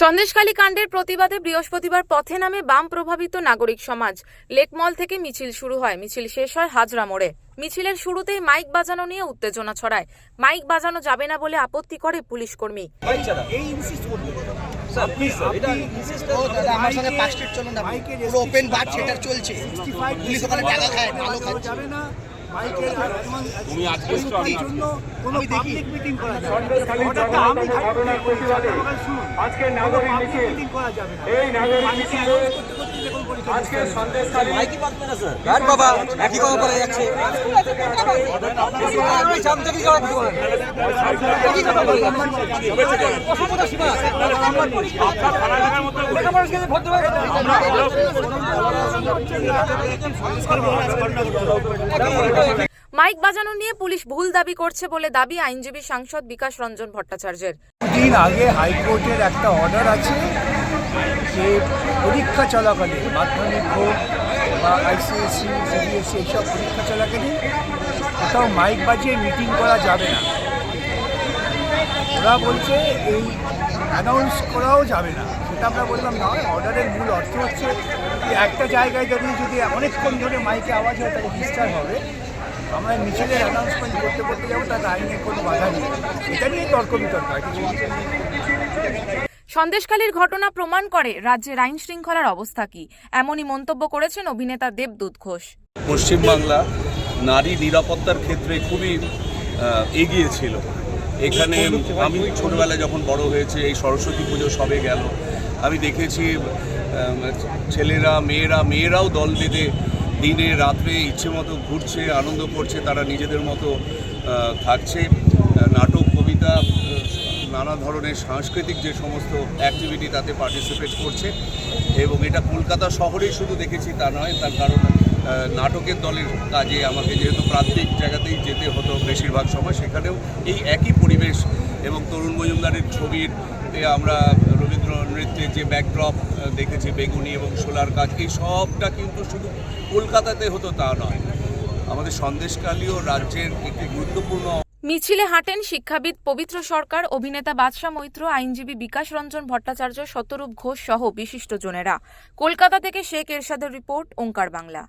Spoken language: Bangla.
সন্দেশখালী কাণ্ডের প্রতিবাদে বৃহস্পতিবার পথে নামে বাম প্রভাবিত নাগরিক সমাজ। লেকমল থেকে মিছিল শুরু হয়। মিছিল শেষ হয় হাজরা মোড়ে। মিছিলের শুরুতেই মাইক বাজানো নিয়ে উত্তেজনা ছড়ায়। মাইক বাজানো যাবে না বলে আপত্তি করে পুলিশ কর্মী চলছে। পুলিশ ওখানে টাকা খায় ভালো খাচ্ছে। যাবে না। মাইকের তুমি আজকে জন্য কোনো পাবলিক মিটিং করা যাবে না। সন্দেশখালী আজকে নাগরিক মিছিল। করা যাবে এই নাগরিক মাইকে মিছিলে announce করতে করতে দেখুন পরীক্ষা আজকে বাবা একই কথা বলে যাচ্ছে? আমি জানতে কি করা কিছু অসভ্যতা সীমা আছে। লেখাপড়া শিখেছে ভদ্রভাবে মাইক বাজানো নিয়ে পুলিশ ভুল দাবি করছে বলে দাবি আইনজীবী সাংসদ বিকাশ রঞ্জন ভট্টাচার্যের। দিন আগে হাইকোর্টের একটা অর্ডার আছে যে পরীক্ষা চলাকালীন, মাধ্যমিক হোক বা আইসিএসসি, সিবিএসসি এইসব পরীক্ষা চলাকালীন, কোথাও মাইক বাজিয়ে মিটিং করা যাবে না। ওরা বলছে এই অ্যানাউন্স করাও যাবে না। সেটা আমরা বললাম না অর্ডারের মূল অর্থ হচ্ছে যে একটা জায়গায় দাঁড়িয়ে যদি অনেকক্ষণ ধরে মাইকে আওয়াজ হয় তাহলে ডিস্টার্ব হবে। আমরা মিছিলের অ্যানাউন্সমেন্ট করতে করতে যাব তাতে আইনের কোনো বাধা নেই। এটা নিয়ে তর্ক বিতর্ক হয় কিছু সন্দেশখালীর ঘটনা প্রমাণ করে রাজ্যের আইন শৃঙ্খলার অবস্থা কি। এমনই মন্তব্য করেছেন অভিনেতা দেবদূত ঘোষ। পশ্চিমবাংলা নারী নিরাপত্তার ক্ষেত্রে খুবই এগিয়ে ছিল। এখানে আমি ছোটবেলায় যখন বড় হয়েছে, এই সরস্বতী পুজো সবে গেল। আমি দেখেছি ছেলেরা, মেয়েরা, মেয়েরাও দল বেঁধে দিনে, রাত্রে ইচ্ছে মতো ঘুরছে, আনন্দ করছে, তারা নিজেদের মতো থাকছে। নাটক, কবিতা নানা ধরনের সাংস্কৃতিক যে সমস্ত অ্যাক্টিভিটি তাতে পার্টিসিপেট করছে। এবং এটা কলকাতা শহরেই শুধু দেখেছি তা নয়, তার কারণ নাটকের দলের কাজে আমাকে যেহেতু প্রান্তিক জায়গাতেই যেতে হতো বেশিরভাগ সময়, সেখানেও এই একই পরিবেশ এবং তরুণ মজুমদারের ছবির আমরা রবীন্দ্র নৃত্যের যে ব্যাকড্রপ দেখেছি, বেগুনি এবং সোলার কাজ, এই সবটা কিন্তু শুধু কলকাতাতে হতো তা নয়। আমাদের সন্দেশকালীয় রাজ্যের একটি গুরুত্বপূর্ণ মিছিলে হাঁটেন শিক্ষাবিদ পবিত্র সরকার, অভিনেতা বাদশা মৈত্র, আইনজীবী বিকাশ রঞ্জন ভট্টাচার্য, শতরূপ ঘোষ সহ বিশিষ্টজনেরা কলকাতা থেকে শেখ এরশাদের রিপোর্ট, ওঙ্কার বাংলা।